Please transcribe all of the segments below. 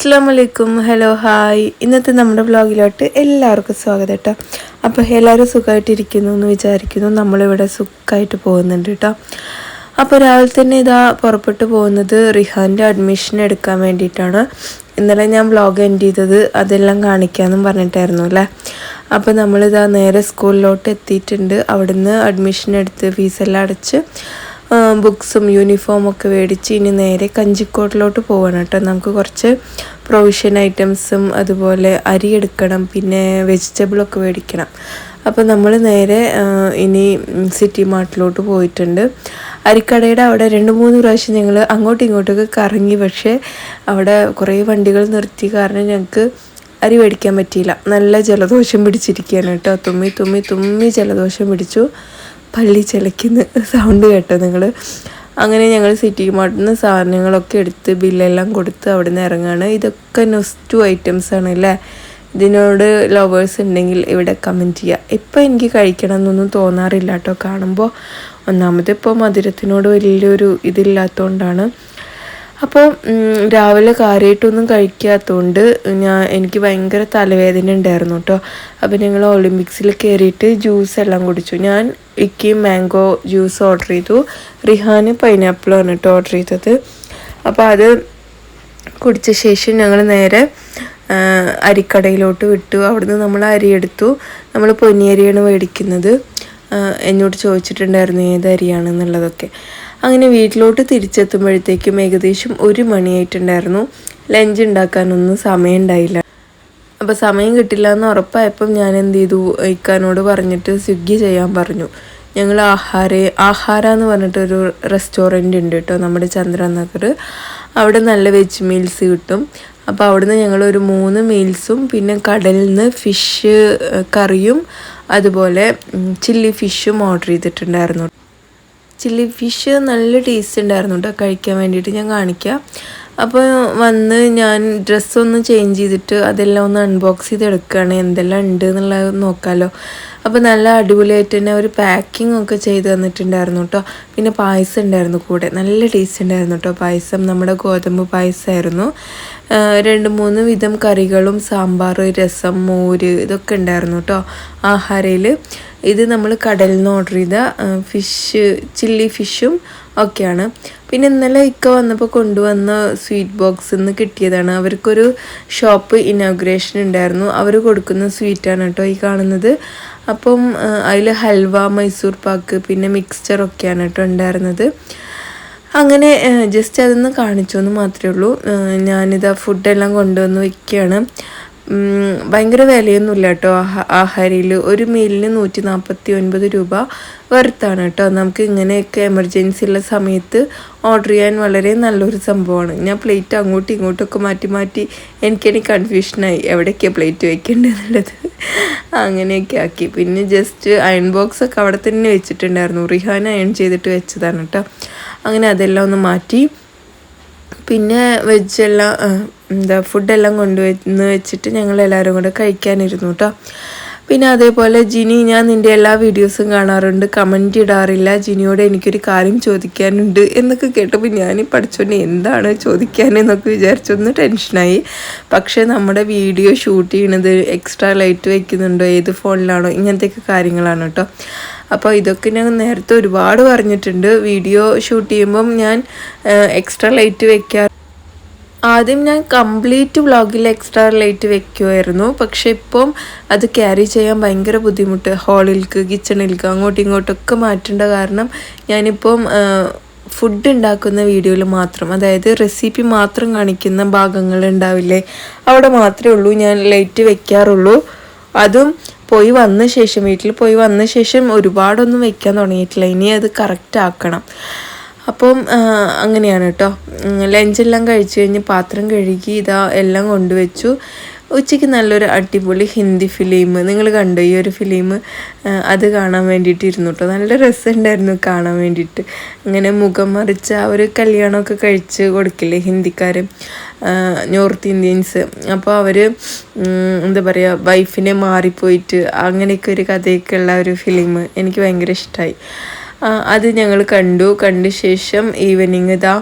അസ്സാം വലൈക്കും hello hi ഇന്നത്തെ നമ്മുടെ വ്ളോഗിലോട്ട് എല്ലാവർക്കും സ്വാഗതം കേട്ടോ അപ്പോൾ എല്ലാവരും സുഖമായിട്ടിരിക്കുന്നു എന്ന് വിചാരിക്കുന്നു. നമ്മളിവിടെ സുഖമായിട്ട് പോകുന്നുണ്ട് കേട്ടോ അപ്പോൾ രാവിലെ തന്നെ ഇതാ പുറപ്പെട്ടു പോകുന്നത് റിഹാന്റെ അഡ്മിഷൻ എടുക്കാൻ വേണ്ടിയിട്ടാണ്. ഇന്നലെ ഞാൻ വ്ലോഗ് എൻഡ് ചെയ്തത് അതെല്ലാം കാണിക്കാമെന്നും പറഞ്ഞിട്ടായിരുന്നു അല്ലേ അപ്പോൾ നമ്മളിതാ നേരെ സ്കൂളിലോട്ട് എത്തിയിട്ടുണ്ട്. അവിടുന്ന് അഡ്മിഷൻ എടുത്ത് ഫീസെല്ലാം അടച്ച് ബുക്സും യൂണിഫോം ഒക്കെ മേടിച്ച് ഇനി നേരെ കഞ്ചിക്കോട്ടിലോട്ട് പോകണം കേട്ടോ. നമുക്ക് കുറച്ച് പ്രൊവിഷൻ ഐറ്റംസും അതുപോലെ അരി എടുക്കണം പിന്നെ വെജിറ്റബിളൊക്കെ മേടിക്കണം. അപ്പോൾ നമ്മൾ നേരെ ഇനി സിറ്റി മാർട്ടിലോട്ട് പോയിട്ടുണ്ട്. അരിക്കടയുടെ അവിടെ രണ്ട് മൂന്ന് പ്രാവശ്യം ഞങ്ങൾ അങ്ങോട്ടും ഇങ്ങോട്ടൊക്കെ കറങ്ങി പക്ഷേ അവിടെ കുറേ വണ്ടികൾ നിർത്തി കാരണം ഞങ്ങൾക്ക് അരി മേടിക്കാൻ പറ്റിയില്ല. നല്ല ജലദോഷം പിടിച്ചിരിക്കുകയാണ് കേട്ടോ. തുമ്മി തുമ്മി തുമ്മി ജലദോഷം പിടിച്ചു. പള്ളി ചിലയ്ക്കുന്ന സൗണ്ട് കേട്ടോ നിങ്ങൾ അങ്ങനെ ഞങ്ങൾ സിറ്റി മാർട്ടിൽ നിന്ന് സാധനങ്ങളൊക്കെ എടുത്ത് ബില്ലെല്ലാം കൊടുത്ത് അവിടെ നിന്ന് ഇറങ്ങുകയാണ് ഇതൊക്കെ നൊസ്റ്റു ഐറ്റംസ് ആണ് അല്ലേ ഇതിനോട് ലവേഴ്സ് ഉണ്ടെങ്കിൽ ഇവിടെ കമന്റ് ചെയ്യുക ഇപ്പം എനിക്ക് കഴിക്കണം എന്നൊന്നും തോന്നാറില്ല കേട്ടോ. കാണുമ്പോൾ ഒന്നാമത് ഇപ്പോൾ മധുരത്തിനോട് വലിയൊരു ഇതില്ലാത്തതുകൊണ്ടാണ് അപ്പോൾ രാവിലെ കാര്യമായിട്ടൊന്നും കഴിക്കാത്തതുകൊണ്ട് ഞാൻ എനിക്ക് ഭയങ്കര തലവേദന ഉണ്ടായിരുന്നു കേട്ടോ അപ്പോൾ ഞങ്ങൾ ഒളിമ്പിക്സിൽ കയറിയിട്ട് ജ്യൂസ് എല്ലാം കുടിച്ചു. ഞാൻ ഇക്കി മാംഗോ ജ്യൂസ് ഓർഡർ ചെയ്തു. റിഹാന് പൈനാപ്പിളാണ് കേട്ടോ ഓർഡർ ചെയ്തത്. അപ്പോൾ അത് കുടിച്ച ശേഷം ഞങ്ങൾ നേരെ അരിക്കടയിലോട്ട് വിട്ടു. അവിടുന്ന് നമ്മൾ അരി എടുത്തു. നമ്മൾ പൊന്നിയരിയാണ് മേടിക്കുന്നത്. എന്നോട് ചോദിച്ചിട്ടുണ്ടായിരുന്നു ഏത് അരിയാണെന്നുള്ളതൊക്കെ. അങ്ങനെ വീട്ടിലോട്ട് തിരിച്ചെത്തുമ്പോഴത്തേക്കും ഏകദേശം ഒരു മണിയായിട്ടുണ്ടായിരുന്നു. ലഞ്ച് ഉണ്ടാക്കാനൊന്നും സമയം ഉണ്ടായില്ല അപ്പോൾ സമയം കിട്ടില്ല എന്ന് ഉറപ്പായപ്പം ഞാൻ എന്ത് ചെയ്തു? ഇക്കാനോട് പറഞ്ഞിട്ട് സ്വിഗ്ഗി ചെയ്യാൻ പറഞ്ഞു. ഞങ്ങൾ ആഹാര ആഹാര എന്ന് പറഞ്ഞിട്ടൊരു റെസ്റ്റോറന്റ് ഉണ്ട് കേട്ടോ നമ്മുടെ ചന്ദ്രനഗർ. അവിടെ നല്ല വെജ് മീൽസ് കിട്ടും. അപ്പോൾ അവിടുന്ന് ഞങ്ങൾ ഒരു മൂന്ന് മീൽസും പിന്നെ കടലിൽ നിന്ന് ഫിഷ് കറിയും അതുപോലെ ചില്ലി ഫിഷും ഓർഡർ ചെയ്തിട്ടുണ്ടായിരുന്നു. ചില്ലി ഫിഷ് നല്ല ടേസ്റ്റ് ഉണ്ടായിരുന്നു കേട്ടോ കഴിക്കാൻ വേണ്ടിയിട്ട് ഞാൻ കാണിക്കാം. അപ്പോൾ വന്ന് ഞാൻ ഡ്രസ്സൊന്ന് ചേഞ്ച് ചെയ്തിട്ട് അതെല്ലാം ഒന്ന് അൺബോക്സ് ചെയ്ത് എടുക്കുകയാണ് എന്തെല്ലാം ഉണ്ട് എന്നുള്ളത് നോക്കാമല്ലോ അപ്പോൾ നല്ല അടിപൊളിയായിട്ട് തന്നെ ഒരു പാക്കിംഗ് ഒക്കെ ചെയ്ത് തന്നിട്ടുണ്ടായിരുന്നു കേട്ടോ പിന്നെ പായസം ഉണ്ടായിരുന്നു കൂടെ. നല്ല ടേസ്റ്റ് ഉണ്ടായിരുന്നു കേട്ടോ പായസം. നമ്മുടെ ഗോതമ്പ് പായസമായിരുന്നു രണ്ട് മൂന്ന് വിധം കറികളും സാമ്പാർ രസം മോര് ഇതൊക്കെ ഉണ്ടായിരുന്നു കേട്ടോ ആഹാരയിൽ ഇത് നമ്മൾ കടലിൽ നിന്ന് ഓർഡർ ചെയ്ത ഫിഷ് ചില്ലി ഫിഷും ഒക്കെയാണ്. പിന്നെ ഇന്നലെ ഇക്ക വന്നപ്പോൾ കൊണ്ടുവന്ന സ്വീറ്റ് ബോക്സ് നിന്ന് കിട്ടിയതാണ്. അവർക്കൊരു ഷോപ്പ് ഇനോഗ്രേഷൻ ഉണ്ടായിരുന്നു. അവർ കൊടുക്കുന്ന സ്വീറ്റാണ് കേട്ടോ ഈ കാണുന്നത്. അപ്പം അതിൽ ഹൽവ മൈസൂർ പാക്ക് പിന്നെ മിക്സ്ചറൊക്കെയാണ് കേട്ടോ ഉണ്ടായിരുന്നത്. അങ്ങനെ ജസ്റ്റ് അതൊന്ന് കാണിച്ചു എന്ന് മാത്രമേ ഉള്ളൂ ഞാനിതാ ഫുഡെല്ലാം കൊണ്ടുവന്ന് വയ്ക്കുകയാണ് ഭയങ്കര വിലയൊന്നുമില്ല കേട്ടോ. ആഹാരിയിൽ ഒരു മീലിന് നൂറ്റി നാൽപ്പത്തി ഒൻപത് രൂപ വെറുത്താണ് കേട്ടോ. നമുക്ക് ഇങ്ങനെയൊക്കെ എമർജൻസി ഉള്ള സമയത്ത് ഓർഡർ ചെയ്യാൻ വളരെ നല്ലൊരു സംഭവമാണ്. ഞാൻ പ്ലേറ്റ് അങ്ങോട്ടും ഇങ്ങോട്ടൊക്കെ മാറ്റി മാറ്റി എനിക്കെനിക്ക് കൺഫ്യൂഷനായി എവിടെയൊക്കെയാണ് പ്ലേറ്റ് വെക്കേണ്ടതെന്നുള്ളത്. അങ്ങനെയൊക്കെ ആക്കി. പിന്നെ ജസ്റ്റ് അയൺ ബോക്സ് ഒക്കെ അവിടെ തന്നെ വെച്ചിട്ടുണ്ടായിരുന്നു. റിഹാൻ അയൺ ചെയ്തിട്ട് വെച്ചതാണ് കേട്ടോ. അങ്ങനെ അതെല്ലാം ഒന്ന് മാറ്റി. പിന്നെ വെജെല്ലാം എന്താ ഫുഡെല്ലാം കൊണ്ടുവന്ന് വെച്ചിട്ട് ഞങ്ങൾ എല്ലാവരും കൂടെ കഴിക്കാനിരുന്നു കേട്ടോ പിന്നെ അതേപോലെ ജിനി ഞാൻ നിന്റെ എല്ലാ വീഡിയോസും കാണാറുണ്ട്. കമന്റ് ഇടാറില്ല. ജിനിയോട് എനിക്കൊരു കാര്യം ചോദിക്കാനുണ്ട് എന്നൊക്കെ കേട്ടപ്പോൾ ഞാൻ പഠിച്ചോണ്ട് എന്താണ് ചോദിക്കാനെന്നൊക്കെ വിചാരിച്ചൊന്ന് ടെൻഷനായി പക്ഷേ നമ്മുടെ വീഡിയോ ഷൂട്ട് ചെയ്യണത് എക്സ്ട്രാ ലൈറ്റ് വയ്ക്കുന്നുണ്ടോ ഏത് ഫോണിലാണോ ഇങ്ങനത്തെയൊക്കെ കാര്യങ്ങളാണ് കേട്ടോ അപ്പോൾ ഇതൊക്കെ ഞാൻ നേരത്തെ ഒരുപാട് പറഞ്ഞിട്ടുണ്ട്. വീഡിയോ ഷൂട്ട് ചെയ്യുമ്പം ഞാൻ എക്സ്ട്രാ ലൈറ്റ് വയ്ക്കാറ് ആദ്യം ഞാൻ കംപ്ലീറ്റ് വ്ളോഗിൽ എക്സ്ട്രാ ലൈറ്റ് വെക്കുമായിരുന്നു പക്ഷെ ഇപ്പം അത് ക്യാരി ചെയ്യാൻ ഭയങ്കര ബുദ്ധിമുട്ട്. ഹാളിൽക്ക് കിച്ചണിൽക്ക് അങ്ങോട്ടും ഇങ്ങോട്ടൊക്കെ മാറ്റേണ്ട കാരണം ഞാനിപ്പം ഫുഡ് ഉണ്ടാക്കുന്ന വീഡിയോയിൽ മാത്രം അതായത് റെസിപ്പി മാത്രം കാണിക്കുന്ന ഭാഗങ്ങൾ ഉണ്ടാവില്ലേ? അവിടെ മാത്രമേ ഉള്ളൂ ഞാൻ ലൈറ്റ് വെക്കാറുള്ളൂ. അതും പോയി വന്ന ശേഷം വീട്ടിൽ പോയി വന്ന ശേഷം ഒരുപാടൊന്നും വെക്കാൻ തുടങ്ങിയിട്ടില്ല. ഇനി അത് കറക്റ്റ് ആക്കണം. അപ്പം അങ്ങനെയാണ് കേട്ടോ ലഞ്ചെല്ലാം കഴിച്ചു കഴിഞ്ഞ് പാത്രം കഴുകി ഇതാ എല്ലാം കൊണ്ടുവച്ചു. ഉച്ചയ്ക്ക് നല്ലൊരു അടിപൊളി ഹിന്ദി ഫിലിം. നിങ്ങൾ കണ്ടോ ഈ ഒരു ഫിലിം? അത് കാണാൻ വേണ്ടിയിട്ട് ഇരുന്നു കേട്ടോ നല്ല രസമുണ്ടായിരുന്നു കാണാൻ വേണ്ടിയിട്ട്. അങ്ങനെ മുഖം മറിച്ച ഒരു കല്യാണമൊക്കെ കഴിച്ച് കൊടുക്കില്ലേ ഹിന്ദിക്കാർ നോർത്ത് ഇന്ത്യൻസ്. അപ്പോൾ അവർ എന്താ പറയുക വൈഫിനെ മാറിപ്പോയിട്ട് അങ്ങനെയൊക്കെ ഒരു കഥയൊക്കെ ഉള്ള ഒരു ഫിലിം എനിക്ക് ഭയങ്കര ഇഷ്ടമായി അത് ഞങ്ങൾ കണ്ടു. കണ്ട ശേഷം ഈവനിങ് ഇതാ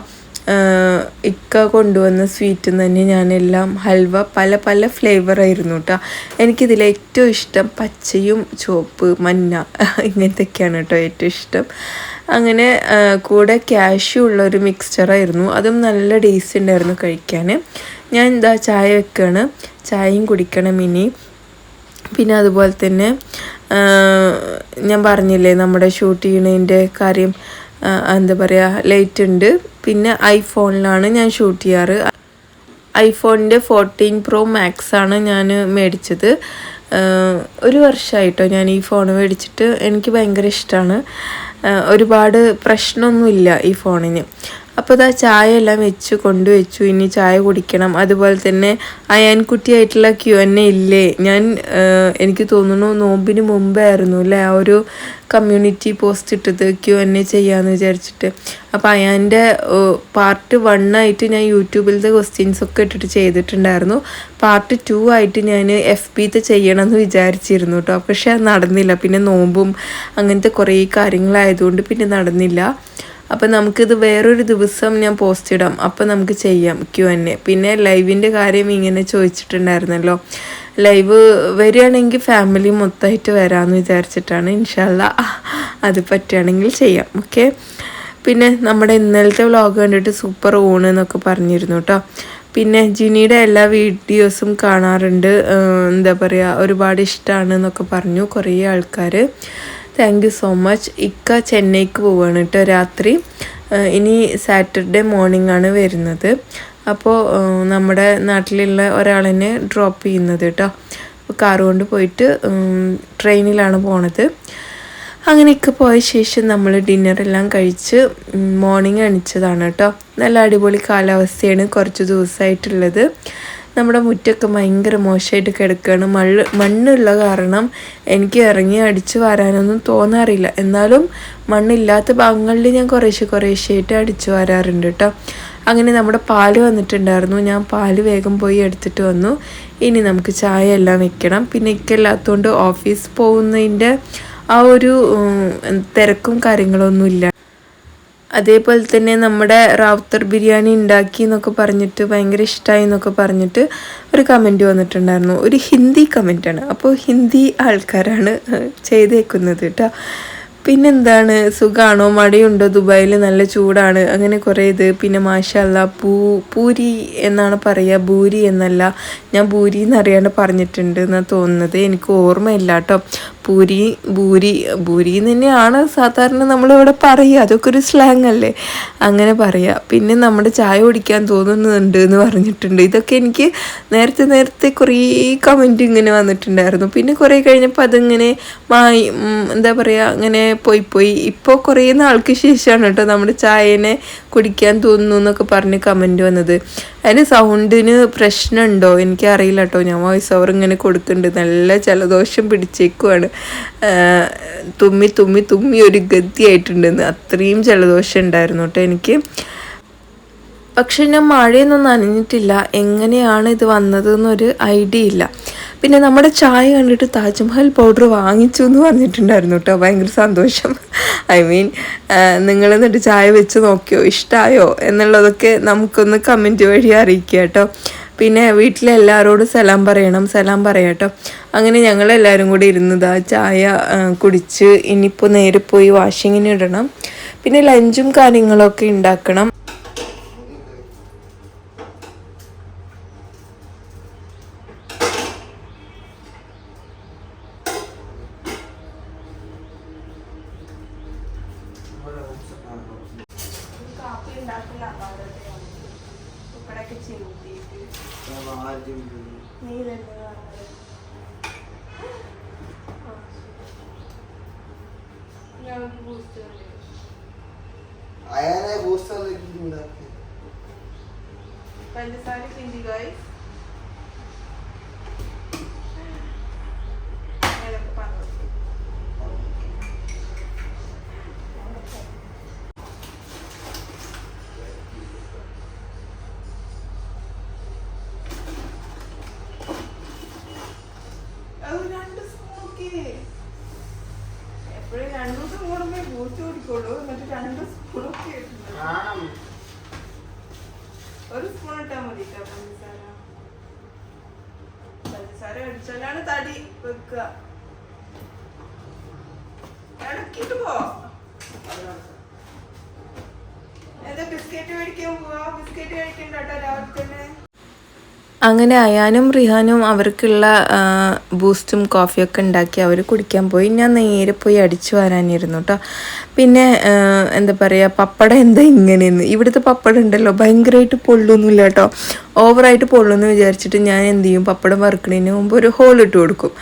ഇക്ക കൊണ്ടുവന്ന സ്വീറ്റിൽ തന്നെ ഞാനെല്ലാം ഹൽവ പല പല ഫ്ലേവർ ആയിരുന്നു കേട്ടോ എനിക്കിതിൽ ഏറ്റവും ഇഷ്ടം പച്ചയും ചുവപ്പ് മഞ്ഞ ഇങ്ങനത്തെയൊക്കെയാണ് കേട്ടോ ഏറ്റവും ഇഷ്ടം. അങ്ങനെ കൂടെ ക്യാഷ്യൂ ഉള്ള ഒരു മിക്സ്ചറായിരുന്നു അതും നല്ല ടേസ്റ്റ് ഉണ്ടായിരുന്നു കഴിക്കാൻ ഞാൻ എന്താ ചായ വെക്കുകയാണ് ചായയും കുടിക്കണം ഇനി. പിന്നെ അതുപോലെ തന്നെ ഞാൻ പറഞ്ഞില്ലേ നമ്മുടെ ഷൂട്ട് ചെയ്യണതിന്റെ കാര്യം എന്താ പറയുക ലൈറ്റ് ഉണ്ട്. പിന്നെ ഐഫോണിലാണ് ഞാൻ ഷൂട്ട് ചെയ്യാറ്. ഐഫോണിന്റെ ഫോർട്ടീൻ പ്രോ മാക്സ് ആണ് ഞാൻ മേടിച്ചത്. ഒരു വർഷമായിട്ടോ ഞാൻ ഈ ഫോൺ മേടിച്ചിട്ട്. എനിക്ക് ഭയങ്കര ഇഷ്ടമാണ് ഒരുപാട് പ്രശ്നമൊന്നുമില്ല ഈ ഫോണിന് അപ്പോൾ ഇതാ ചായ എല്ലാം വെച്ച്. കൊണ്ടുവച്ചു ഇനി ചായ കുടിക്കണം. അതുപോലെ തന്നെ അയാൻകുട്ടിയായിട്ടുള്ള ക്യു എന്നെ ഇല്ലേ? ഞാൻ എനിക്ക് തോന്നുന്നു നോമ്പിന് മുമ്പായിരുന്നു അല്ലേ? ആ ഒരു കമ്മ്യൂണിറ്റി പോസ്റ്റ് ഇട്ടത് ക്യു എൻ എ ചെയ്യാമെന്ന് വിചാരിച്ചിട്ട്. അപ്പോൾ അയാന്റെ പാർട്ട് വൺ ആയിട്ട് ഞാൻ യൂട്യൂബിലത്തെ ക്വസ്റ്റ്യൻസ് ഒക്കെ ഇട്ടിട്ട് ചെയ്തിട്ടുണ്ടായിരുന്നു. പാർട്ട് ടു ആയിട്ട് ഞാൻ എഫ് ബിത്തെ ചെയ്യണം എന്ന് വിചാരിച്ചിരുന്നു കേട്ടോ. പക്ഷെ അത് നടന്നില്ല. പിന്നെ നോമ്പും അങ്ങനത്തെ കുറേ കാര്യങ്ങളായതുകൊണ്ട് പിന്നെ നടന്നില്ല. അപ്പം നമുക്കിത് വേറൊരു ദിവസം ഞാൻ പോസ്റ്റ് ഇടാം. അപ്പം നമുക്ക് ചെയ്യാം ക്യു എൻ എ പിന്നെ ലൈവിന്റെ കാര്യം ഇങ്ങനെ ചോദിച്ചിട്ടുണ്ടായിരുന്നല്ലോ. ലൈവ് വരികയാണെങ്കിൽ ഫാമിലി മൊത്തമായിട്ട് വരാമെന്ന് വിചാരിച്ചിട്ടാണ്. ഇൻഷാല്ല അത് പറ്റുകയാണെങ്കിൽ ചെയ്യാം. ഓക്കെ പിന്നെ നമ്മുടെ ഇന്നലത്തെ വ്ളോഗ് കണ്ടിട്ട് സൂപ്പർ ഊണ് എന്നൊക്കെ പറഞ്ഞിരുന്നു കേട്ടോ. പിന്നെ ജിനിയുടെ എല്ലാ വീഡിയോസും കാണാറുണ്ട്. എന്താ പറയുക ഒരുപാട് ഇഷ്ടമാണ് എന്നൊക്കെ പറഞ്ഞു കുറേ ആൾക്കാർ താങ്ക് യു സോ മച്ച് ഇക്ക ചെന്നൈക്ക് പോവുകയാണ് കേട്ടോ രാത്രി. ഇനി സാറ്റർഡേ മോർണിംഗ് ആണ് വരുന്നത്. അപ്പോൾ നമ്മുടെ നാട്ടിലുള്ള ഒരാളിനെ ഡ്രോപ്പ് ചെയ്യുന്നത് കേട്ടോ കാറ് കൊണ്ട് പോയിട്ട് ട്രെയിനിലാണ് പോണത്. അങ്ങനെയൊക്കെ പോയ ശേഷം നമ്മൾ ഡിന്നറെല്ലാം കഴിച്ച് മോർണിംഗ് അണിച്ചതാണ് കേട്ടോ നല്ല അടിപൊളി കാലാവസ്ഥയാണ് കുറച്ച് ദിവസമായിട്ടുള്ളത് നമ്മുടെ മുറ്റൊക്കെ ഭയങ്കര മോശമായിട്ട് കിടക്കുകയാണ് മൾ മണ്ണുള്ള കാരണം എനിക്ക് ഇറങ്ങി അടിച്ച് വരാനൊന്നും തോന്നാറില്ല. എന്നാലും മണ്ണില്ലാത്ത ഭാഗങ്ങളിൽ ഞാൻ കുറേശ്ശെ കുറേശ്ശെയായിട്ട് അടിച്ച് വരാറുണ്ട് കേട്ടോ. അങ്ങനെ നമ്മുടെ പാൽ വന്നിട്ടുണ്ടായിരുന്നു. ഞാൻ പാൽ വേഗം പോയി എടുത്തിട്ട് വന്നു. ഇനി നമുക്ക് ചായ എല്ലാം വെക്കണം. പിന്നെ ഇക്കല്ലാത്തതുകൊണ്ട് ഓഫീസ് പോകുന്നതിന്റെ ആ ഒരു തിരക്കും കാര്യങ്ങളൊന്നും ഇല്ല അതേപോലെ തന്നെ നമ്മുടെ റാവുത്തർ ബിരിയാണി ഉണ്ടാക്കി എന്നൊക്കെ പറഞ്ഞിട്ട് ഭയങ്കര ഇഷ്ടമായി എന്നൊക്കെ പറഞ്ഞിട്ട് ഒരു കമന്റ് വന്നിട്ടുണ്ടായിരുന്നു. ഒരു ഹിന്ദി കമന്റാണ് അപ്പോൾ ഹിന്ദി ആൾക്കാരാണ് ചെയ്തേക്കുന്നത് കേട്ടോ. പിന്നെന്താണ്? സുഖമാണോ മഴയുണ്ടോ? ദുബായിൽ നല്ല ചൂടാണ്. അങ്ങനെ കുറേ ഇത്. പിന്നെ മാഷല്ല പൂ പൂരി എന്നാണ് പറയുക. ഭൂരി എന്നല്ല. ഞാൻ ഭൂരി എന്നറിയാണ്ട് പറഞ്ഞിട്ടുണ്ട് എന്നാണ് തോന്നുന്നത്. എനിക്ക് ഓർമ്മയില്ല കേട്ടോ. പൂരി ഭൂരി ഭൂരി തന്നെയാണ് സാധാരണ നമ്മളിവിടെ പറയുക. അതൊക്കെ ഒരു സ്ലാങ് അല്ലേ? അങ്ങനെ പറയുക പിന്നെ നമ്മുടെ ചായ കുടിക്കാൻ തോന്നുന്നുണ്ട് എന്ന് പറഞ്ഞിട്ടുണ്ട്. ഇതൊക്കെ എനിക്ക് നേരത്തെ നേരത്തെ കുറേ കമന്റ് ഇങ്ങനെ വന്നിട്ടുണ്ടായിരുന്നു. പിന്നെ കുറേ കഴിഞ്ഞപ്പോൾ അതിങ്ങനെ മായി എന്താ പറയുക അങ്ങനെ പോയി പോയി. ഇപ്പോൾ കുറേ നാൾക്ക് ശേഷമാണ് കേട്ടോ നമ്മുടെ ചായനെ കുടിക്കാൻ തോന്നുന്നു എന്നൊക്കെ പറഞ്ഞ് കമന്റ് വന്നത്. അതിന് സൗണ്ടിന് പ്രശ്നമുണ്ടോ? എനിക്കറിയില്ല കേട്ടോ. ഞാൻ വോയിസ് ഓവർ ഇങ്ങനെ കൊടുക്കുന്നുണ്ട്. നല്ല ജലദോഷം പിടിച്ചേക്കുവാണ്. തുമ്മി തുമ്മി തുമ്മി ഒരു ഗതിയായിട്ടുണ്ടെന്ന്. അത്രയും ജലദോഷം ഉണ്ടായിരുന്നു കേട്ടോ എനിക്ക്. പക്ഷെ ഞാൻ മഴയൊന്നും നനഞ്ഞിട്ടില്ല. എങ്ങനെയാണ് ഇത് വന്നത് എന്നൊരു ഐഡിയ ഇല്ല. പിന്നെ നമ്മുടെ ചായ കണ്ടിട്ട് താജ്മഹൽ പൗഡർ വാങ്ങിച്ചു എന്ന് പറഞ്ഞിട്ടുണ്ടായിരുന്നു കേട്ടോ. ഭയങ്കര സന്തോഷം. ഐ മീൻ നിങ്ങൾ എന്നിട്ട് ചായ വെച്ച് നോക്കിയോ? ഇഷ്ടമായോ എന്നുള്ളതൊക്കെ നമുക്കൊന്ന് കമന്റ് വഴി അറിയിക്കുക കേട്ടോ. പിന്നെ വീട്ടിലെ എല്ലാവരോടും സലാം പറയണം സലാം പറയാട്ടോ. അങ്ങനെ ഞങ്ങളെല്ലാവരും കൂടി ഇരുന്നതാ ചായ കുടിച്ച് ഇനിയിപ്പോൾ നേരെ പോയി വാഷിങ്ങിന് ഇടണം. പിന്നെ ലഞ്ചും കാര്യങ്ങളൊക്കെ ഉണ്ടാക്കണം पटाखे नहीं आया ना बहुत सारे पहले सारे सिंधी गाइस അങ്ങനെ അയാനും റിഹാനും അവർക്കുള്ള ബൂസ്റ്റും കോഫിയൊക്കെ ഉണ്ടാക്കി അവർ കുടിക്കാൻ പോയി. ഞാൻ നേരെ പോയി അടിച്ചു വരാനിരുന്നു കേട്ടോ പിന്നെ എന്താ പറയുക പപ്പടം എന്താ ഇങ്ങനെയെന്ന്. ഇവിടുത്തെ പപ്പടം ഉണ്ടല്ലോ ഭയങ്കരമായിട്ട് പൊള്ളൊന്നുമില്ല കേട്ടോ ഓവറായിട്ട് പൊള്ളുമെന്ന് വിചാരിച്ചിട്ട് ഞാൻ എന്ത് ചെയ്യും പപ്പടം വറുക്കണതിന് മുമ്പ് ഒരു ഹോൾ ഇട്ട് കൊടുക്കും.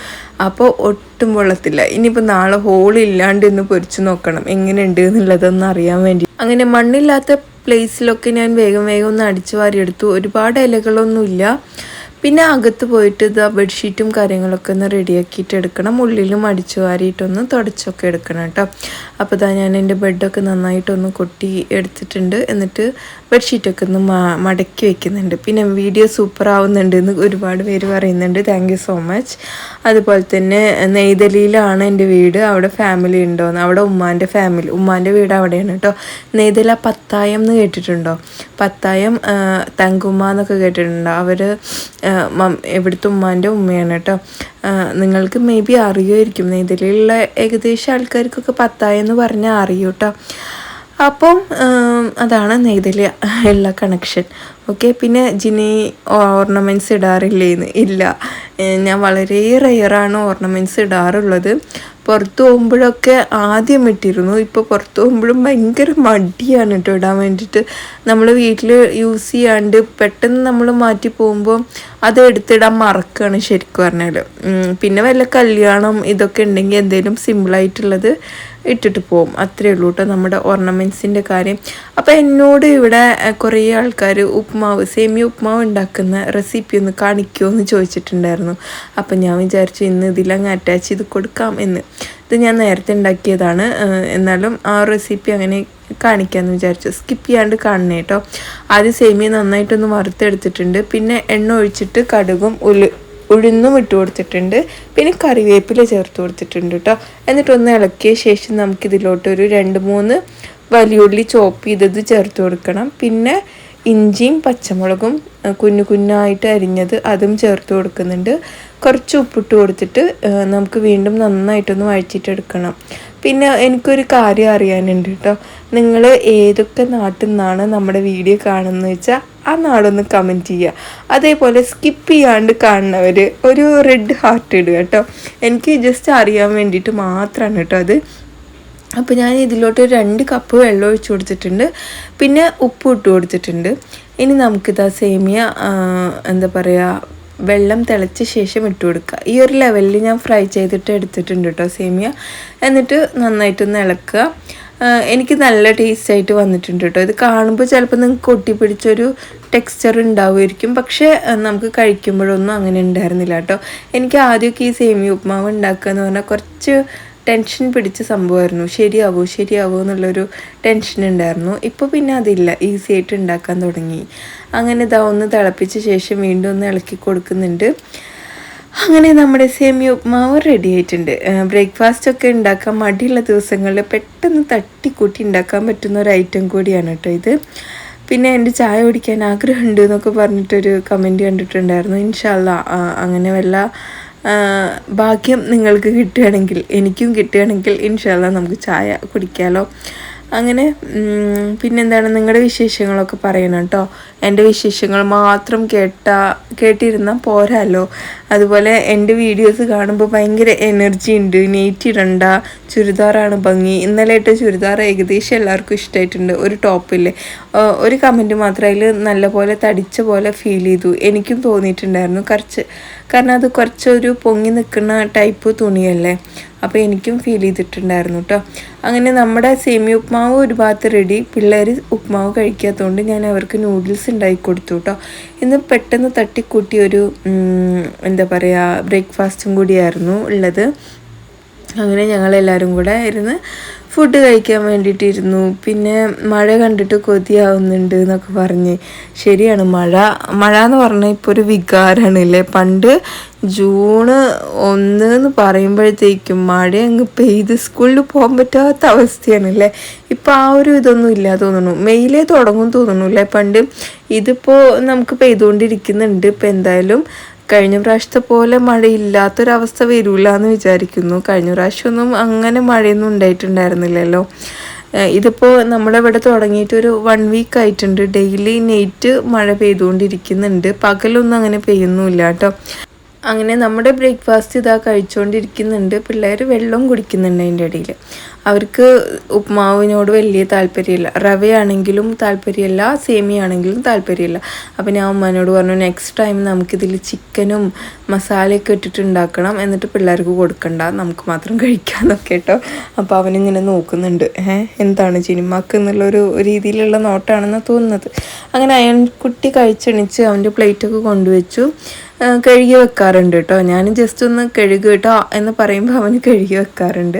അപ്പോൾ ഒട്ടും പൊള്ളത്തില്ല. ഇനിയിപ്പോൾ നാളെ ഹോൾ ഇല്ലാണ്ട് ഇന്ന് പൊരിച്ചു നോക്കണം. എങ്ങനെയുണ്ട് എന്നുള്ളതൊന്ന് അറിയാൻ വേണ്ടി. അങ്ങനെ മണ്ണില്ലാത്ത പ്ലേസിലൊക്കെ ഞാൻ വേഗം വേഗം ഒന്ന് അടിച്ചു വാരിയെടുത്തു. ഒരുപാട് ഇലകളൊന്നുമില്ല. പിന്നെ അകത്ത് പോയിട്ട് ഇതാ ബെഡ്ഷീറ്റും കാര്യങ്ങളൊക്കെ ഒന്ന് റെഡിയാക്കിയിട്ട് എടുക്കണം. ഉള്ളിലും അടിച്ചു വാരിയിട്ടൊന്ന് തുടച്ചൊക്കെ എടുക്കണം കേട്ടോ. അപ്പോൾ ഇതാ ഞാൻ എന്റെ ബെഡൊക്കെ നന്നായിട്ടൊന്ന് കൊട്ടി എടുത്തിട്ടുണ്ട്. എന്നിട്ട് ബെഡ്ഷീറ്റൊക്കെ ഒന്ന് മടക്കി വെക്കുന്നുണ്ട്. പിന്നെ വീഡിയോ സൂപ്പർ ആവുന്നുണ്ട് എന്ന് ഒരുപാട് പേര് പറയുന്നുണ്ട്. താങ്ക് സോ മച്ച് അതുപോലെ തന്നെ നെയ്തലിയിലാണ് എന്റെ വീട്. അവിടെ ഫാമിലി ഉണ്ടോയെന്ന് അവിടെ ഉമ്മാന്റെ ഫാമിലി ഉമ്മാന്റെ വീട് അവിടെയാണ് കേട്ടോ. നെയ്തല പത്തായം എന്ന് കേട്ടിട്ടുണ്ടോ? പത്തായം തങ്കുമ്മ എന്നൊക്കെ കേട്ടിട്ടുണ്ടോ? അവർ ഇവിടുത്തെ ഉമ്മാന്റെ ഉമ്മയാണ് കേട്ടോ. നിങ്ങൾക്ക് മേ ബി അറിയുമായിരിക്കും. ഇതിലുള്ള ഏകദേശം ആൾക്കാർക്കൊക്കെ പത്തായി എന്ന് പറഞ്ഞാൽ അറിയൂ കേട്ടോ അപ്പം അതാണ് നെയ്തലി ഉള്ള കണക്ഷൻ ഓക്കെ പിന്നെ ജിനി ഓർണമെന്റ്സ് ഇടാറില്ലേന്ന്? ഇല്ല. ഞാൻ വളരെ റെയറാണ് ഓർണമെന്റ്സ് ഇടാറുള്ളത്. പുറത്ത് പോകുമ്പോഴൊക്കെ ആദ്യം ഇട്ടിരുന്നു. ഇപ്പോൾ പുറത്ത് പോകുമ്പോഴും ഭയങ്കര മടിയാണ് കേട്ടോ ഇടാൻ വേണ്ടിയിട്ട്. നമ്മൾ വീട്ടിൽ യൂസ് ചെയ്യാണ്ട് പെട്ടെന്ന് നമ്മൾ മാറ്റി പോകുമ്പോൾ അത് എടുത്തിടാൻ മറക്കുകയാണ് ശരിക്കും പറഞ്ഞാൽ പിന്നെ വല്ല കല്യാണം ഇതൊക്കെ ഉണ്ടെങ്കിൽ എന്തെങ്കിലും സിമ്പിളായിട്ടുള്ളത് ഇട്ടിട്ട് പോകും. അത്രയേ ഉള്ളൂ കേട്ടോ നമ്മുടെ ഓർണമെന്റ്സിന്റെ കാര്യം. അപ്പോൾ എന്നോട് ഇവിടെ കുറേ ആൾക്കാർ ഉപ്മാവ് സേമിയ ഉപ്മാവ് ഉണ്ടാക്കുന്ന റെസിപ്പി ഒന്ന് കാണിക്കുമോ എന്ന് ചോദിച്ചിട്ടുണ്ടായിരുന്നു. അപ്പം ഞാൻ വിചാരിച്ചു ഇന്ന് ഇതിലങ്ങ് അറ്റാച്ച് ചെയ്ത് കൊടുക്കാം എന്ന്. ഇത് ഞാൻ നേരത്തെ ഉണ്ടാക്കിയതാണ്. എന്നാലും ആ റെസിപ്പി അങ്ങനെ കാണിക്കാമെന്ന് വിചാരിച്ചു. സ്കിപ്പ് ചെയ്യാണ്ട് കാണണേ കേട്ടോ ആദ്യം സേമിയ നന്നായിട്ടൊന്ന് വറുത്തെടുത്തിട്ടുണ്ട്. പിന്നെ എണ്ണ ഒഴിച്ചിട്ട് കടുകും ഉലു ഉഴുന്നും ഇട്ട് കൊടുത്തിട്ടുണ്ട്. പിന്നെ കറിവേപ്പില ചേർത്ത് കൊടുത്തിട്ടുണ്ട് കേട്ടോ എന്നിട്ടൊന്ന് ഇളക്കിയ ശേഷം നമുക്കിതിലോട്ടൊരു രണ്ട് മൂന്ന് വലിയുള്ളി ചോപ്പ് ചെയ്തത് ചേർത്ത് കൊടുക്കണം. പിന്നെ ഇഞ്ചിയും പച്ചമുളകും കുഞ്ഞു കുഞ്ഞായിട്ട് അരിഞ്ഞത് അതും ചേർത്ത് കൊടുക്കുന്നുണ്ട്. കുറച്ച് ഉപ്പിട്ട് കൊടുത്തിട്ട് നമുക്ക് വീണ്ടും നന്നായിട്ടൊന്ന് വഴിച്ചിട്ടെടുക്കണം പിന്നെ എനിക്കൊരു കാര്യം അറിയാനുണ്ട് കേട്ടോ നിങ്ങൾ ഏതൊക്കെ നാട്ടിൽ നിന്നാണ് നമ്മുടെ വീഡിയോ കാണുന്നത് വെച്ചാൽ ആ നാടൊന്ന് കമന്റ് ചെയ്യുക അതേപോലെ സ്കിപ്പ് ചെയ്യാണ്ട് കാണുന്നവർ ഒരു റെഡ് ഹാർട്ട് ഇടുക കേട്ടോ എനിക്ക് ജസ്റ്റ് അറിയാൻ വേണ്ടിയിട്ട് മാത്രമാണ് കേട്ടോ അത്. അപ്പോൾ ഞാൻ ഇതിലോട്ട് രണ്ട് കപ്പ് വെള്ളം ഒഴിച്ചു കൊടുത്തിട്ടുണ്ട്. പിന്നെ ഉപ്പ് ഇട്ട് കൊടുത്തിട്ടുണ്ട്. ഇനി നമുക്കിത് ആ സേമിയ എന്താ പറയുക വെള്ളം തിളച്ച ശേഷം ഇട്ട് കൊടുക്കുക. ഈ ഒരു ലെവലിൽ ഞാൻ ഫ്രൈ ചെയ്തിട്ട് എടുത്തിട്ടുണ്ട് കേട്ടോ സേമിയ. എന്നിട്ട് നന്നായിട്ടൊന്ന് ഇളക്കുക. എനിക്ക് നല്ല ടേസ്റ്റ് ആയിട്ട് വന്നിട്ടുണ്ട് കേട്ടോ ഇത് കാണുമ്പോൾ ചിലപ്പോൾ നിങ്ങൾക്ക് ഒട്ടിപ്പിടിച്ചൊരു ടെക്സ്ചർ ഉണ്ടാവുമായിരിക്കും. പക്ഷേ നമുക്ക് കഴിക്കുമ്പോഴൊന്നും അങ്ങനെ ഉണ്ടായിരുന്നില്ല കേട്ടോ എനിക്ക് ആദ്യമൊക്കെ ഈ സേമിയ ഉപ്മാവ് ഉണ്ടാക്കുക എന്ന് പറഞ്ഞാൽ കുറച്ച് ടെൻഷൻ പിടിച്ച സംഭവമായിരുന്നു. ശരിയാവോ ശരിയാവോ എന്നുള്ളൊരു ടെൻഷൻ ഉണ്ടായിരുന്നു. ഇപ്പോൾ പിന്നെ അതില്ല. ഈസി ആയിട്ട് ഉണ്ടാക്കാൻ തുടങ്ങി. അങ്ങനെ ഇതാ ഒന്ന് തിളപ്പിച്ച ശേഷം വീണ്ടും ഒന്ന് ഇളക്കി കൊടുക്കുന്നുണ്ട്. അങ്ങനെ നമ്മുടെ സേമിയ ഉപ്മാവ് റെഡി ആയിട്ടുണ്ട്. ബ്രേക്ക്ഫാസ്റ്റ് ഒക്കെ ഉണ്ടാക്കാൻ മടിയുള്ള ദിവസങ്ങളിൽ പെട്ടെന്ന് തട്ടിക്കൂട്ടി ഉണ്ടാക്കാൻ പറ്റുന്ന ഒരു ഐറ്റം കൂടിയാണ് കേട്ടോ ഇത്. പിന്നെ എന്റെ ചായ കുടിക്കാൻ ആഗ്രഹമുണ്ട് എന്നൊക്കെ പറഞ്ഞിട്ടൊരു കമന്റ് കണ്ടിട്ടുണ്ടായിരുന്നു. ഇൻഷാല്ല അങ്ങനെ വല്ല ഭാഗ്യം നിങ്ങൾക്ക് കിട്ടുകയാണെങ്കിൽ എനിക്കും കിട്ടുകയാണെങ്കിൽ ഇൻഷാല്ല നമുക്ക് ചായ കുടിക്കാമല്ലോ അങ്ങനെ പിന്നെന്താണ് നിങ്ങളുടെ വിശേഷങ്ങളൊക്കെ പറയണം കേട്ടോ. എന്റെ വിശേഷങ്ങൾ മാത്രം കേട്ട കേട്ടിരുന്നാൽ പോരാല്ലോ അതുപോലെ എന്റെ വീഡിയോസ് കാണുമ്പോൾ ഭയങ്കര എനർജി ഉണ്ട്. നെയ്റ്റ് ഇടണ്ട. ചുരിദാറാണ് ഭംഗി. ഇന്നലെ ഇട്ട ചുരിദാർ ഏകദേശം എല്ലാവർക്കും ഇഷ്ടമായിട്ടുണ്ട് ഒരു ടോപ്പില്ലേ ഒരു കമന്റ് മാത്രം അതിൽ നല്ലപോലെ തടിച്ച പോലെ ഫീൽ ചെയ്തു. എനിക്കും തോന്നിയിട്ടുണ്ടായിരുന്നു. കുറച്ച് കാരണം അത് കുറച്ചൊരു പൊങ്ങി നിൽക്കുന്ന ടൈപ്പ് തുണിയല്ലേ. അപ്പോൾ എനിക്കും ഫീൽ ചെയ്തിട്ടുണ്ടായിരുന്നു കേട്ടോ അങ്ങനെ നമ്മുടെ സേമി ഉപ്മാവ് ഒരു ഭാഗത്ത് റെഡി പിള്ളേർ ഉപ്മാവ് കഴിക്കാത്തതുകൊണ്ട് ഞാൻ അവർക്ക് നൂഡിൽസ് ഉണ്ടാക്കി കൊടുത്തു കേട്ടോ. ഇന്ന് പെട്ടെന്ന് തട്ടിക്കൂട്ടിയൊരു എന്താ പറയുക ബ്രേക്ക്ഫാസ്റ്റും കൂടിയായിരുന്നു ഉള്ളത്. അങ്ങനെ ഞങ്ങളെല്ലാവരും കൂടെ ഇരുന്ന് ഫുഡ് കഴിക്കാൻ വേണ്ടിയിട്ടിരുന്നു. പിന്നെ മഴ കണ്ടിട്ട് കൊതിയാവുന്നുണ്ട് എന്നൊക്കെ പറഞ്ഞ്. ശരിയാണ് മഴ മഴ എന്ന് പറഞ്ഞാൽ ഇപ്പോൾ ഒരു വികാരമാണ് അല്ലേ പണ്ട് ജൂണ് ഒന്ന് എന്ന് പറയുമ്പോഴത്തേക്കും മഴ അങ്ങ് പെയ്ത് സ്കൂളിൽ പോകാൻ പറ്റാത്ത അവസ്ഥയാണ് അല്ലേ ഇപ്പം ആ ഒരു ഇതൊന്നും ഇല്ല തോന്നുന്നു. മെയിലേ തുടങ്ങും തോന്നുന്നു അല്ലേ? പണ്ട് ഇതിപ്പോൾ നമുക്ക് പെയ്തുകൊണ്ടിരിക്കുന്നുണ്ട്. ഇപ്പം എന്തായാലും കഴിഞ്ഞ പ്രാവശ്യത്തെ പോലെ മഴയില്ലാത്തൊരവസ്ഥ വരില്ല എന്ന് വിചാരിക്കുന്നു. കഴിഞ്ഞ പ്രാവശ്യമൊന്നും അങ്ങനെ മഴയൊന്നും ഉണ്ടായിട്ടുണ്ടായിരുന്നില്ലല്ലോ. ഇതിപ്പോൾ ഇതിപ്പോൾ നമ്മളിവിടെ തുടങ്ങിയിട്ട് ഒരു വൺ വീക്ക് ആയിട്ടുണ്ട്. ഡെയിലി നൈറ്റ് മഴ പെയ്തുകൊണ്ടിരിക്കുന്നുണ്ട്. പകലൊന്നും അങ്ങനെ പെയ്യുന്നുമില്ല കേട്ടോ. അങ്ങനെ നമ്മുടെ ബ്രേക്ക്ഫാസ്റ്റ് ഇതാ കഴിച്ചുകൊണ്ടിരിക്കുന്നുണ്ട് പിള്ളേർ വെള്ളം കുടിക്കുന്നുണ്ട് അതിന്റെ ഇടയിൽ. അവർക്ക് ഉപ്മാവിനോട് വലിയ താല്പര്യമില്ല. റവയാണെങ്കിലും താല്പര്യമില്ല സേമിയാണെങ്കിലും താല്പര്യമില്ല. അപ്പോൾ ഞാൻ ഉമ്മാനോട് പറഞ്ഞു നെക്സ്റ്റ് ടൈം നമുക്കിതിൽ ചിക്കനും മസാലയൊക്കെ ഇട്ടിട്ട് ഉണ്ടാക്കണം എന്നിട്ട് പിള്ളേർക്ക് കൊടുക്കണ്ട. നമുക്ക് മാത്രം കഴിക്കാമെന്നൊക്കെ കേട്ടോ. അപ്പോൾ അവനിങ്ങനെ നോക്കുന്നുണ്ട്. ഏഹ് എന്താണ് ചിനിമാക്ക് എന്നുള്ളൊരു രീതിയിലുള്ള നോട്ടാണെന്ന് തോന്നുന്നത്. അങ്ങനെ അയൺ കുട്ടി കഴിച്ചെണിച്ച് അവന്റെ പ്ലേറ്റൊക്കെ കൊണ്ടുവച്ചു. കഴുകി വെക്കാറുണ്ട് കേട്ടോ. ഞാൻ ജസ്റ്റ് ഒന്ന് കഴുകുക കേട്ടോ എന്ന് പറയുമ്പോൾ അവന് കഴുകി വെക്കാറുണ്ട്.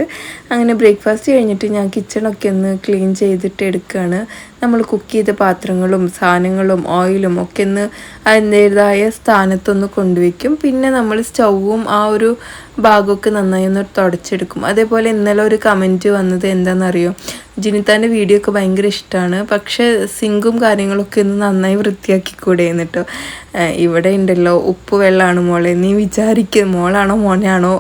അങ്ങനെ ബ്രേക്ക്ഫാസ്റ്റ് കഴിഞ്ഞിട്ട് ഞാൻ കിച്ചണൊക്കെ ഒന്ന് ക്ലീൻ ചെയ്തിട്ട് എടുക്കുകയാണ് നമ്മൾ കുക്ക് ചെയ്ത പാത്രങ്ങളും സാധനങ്ങളും ഓയിലും ഒക്കെ ഒന്ന് അതിന്റേതായ സ്ഥാനത്തൊന്ന് കൊണ്ടുവയ്ക്കും. പിന്നെ നമ്മൾ സ്റ്റൗവും ആ ഒരു ഭാഗമൊക്കെ നന്നായി ഒന്ന് തുടച്ചെടുക്കും. അതേപോലെ ഇന്നലെ ഒരു കമന്റ് വന്നത് എന്താണെന്നറിയോ? ജിനിത്താന്റെ വീഡിയോ ഒക്കെ ഭയങ്കര ഇഷ്ടമാണ് പക്ഷേ സിങ്കും കാര്യങ്ങളൊക്കെ ഇന്ന് നന്നായി വൃത്തിയാക്കിക്കൂടെ എന്നിട്ടോ? ഇവിടെ ഉണ്ടല്ലോ ഉപ്പ് വെള്ളമാണ് മോളെ. നീ വിചാരിക്കുക മോളാണോ മോനാണോ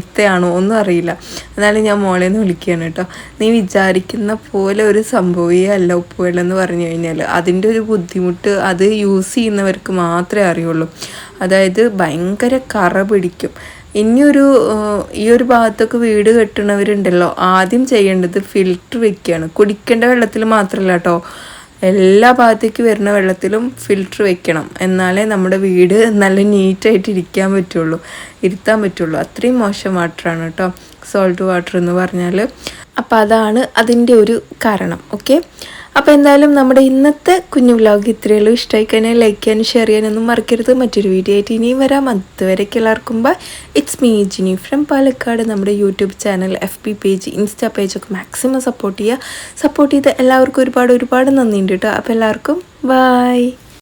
ഇത്തയാണോ ഒന്നും അറിയില്ല. എന്നാലും ഞാൻ മോളെ എന്ന് വിളിക്കുകയാണ് കേട്ടോ. നീ വിചാരിക്കുന്ന പോലെ ഒരു സംഭവമേ അല്ല ഉപ്പ് വെള്ളം എന്ന് പറഞ്ഞു കഴിഞ്ഞാൽ അതിന്റെ ഒരു ബുദ്ധിമുട്ട് അത് യൂസ് ചെയ്യുന്നവർക്ക് മാത്രമേ അറിയുള്ളൂ. അതായത് ഭയങ്കര കറ പിടിക്കും. ഇനിയൊരു ഈ ഒരു ഭാഗത്തൊക്കെ വീട് കെട്ടണവരുണ്ടല്ലോ. ആദ്യം ചെയ്യേണ്ടത് ഫിൽറ്റർ വെക്കുകയാണ് കുടിക്കേണ്ട വെള്ളത്തിൽ മാത്രമല്ല കേട്ടോ എല്ലാ ഭാഗത്തേക്ക് വരുന്ന വെള്ളത്തിലും ഫിൽറ്റർ വെക്കണം. എന്നാലേ നമ്മുടെ വീട് നല്ല നീറ്റായിട്ട് ഇരിക്കാൻ പറ്റുള്ളൂ. ഇരുത്താൻ പറ്റുള്ളൂ. അത്രയും മോശം വാട്ടറാണ് കേട്ടോ സോൾട്ട് വാട്ടർ എന്ന് പറഞ്ഞാൽ അപ്പം അതാണ് അതിന്റെ ഒരു കാരണം. ഓക്കെ അപ്പോൾ എന്തായാലും നമ്മുടെ ഇന്നത്തെ കുഞ്ഞു വ്ലോഗ് ഇത്രയുള്ളൂ ഇഷ്ടമായി കഴിഞ്ഞാൽ ലൈക്ക് ചെയ്യാനും ഷെയർ ചെയ്യാനൊന്നും മറക്കരുത്. മറ്റൊരു വീഡിയോ ആയിട്ട് ഇനിയും വരാം. അതുവരേക്ക് എല്ലാവർക്കും bye it's me Jini from Palakkad. നമ്മുടെ YouTube channel F B page insta പേജൊക്കെ maximum support ചെയ്യുക. സപ്പോർട്ട് ചെയ്ത എല്ലാവർക്കും ഒരുപാട് ഒരുപാട് നന്ദിയുണ്ട് കേട്ടോ. അപ്പോൾ എല്ലാവർക്കും ബൈ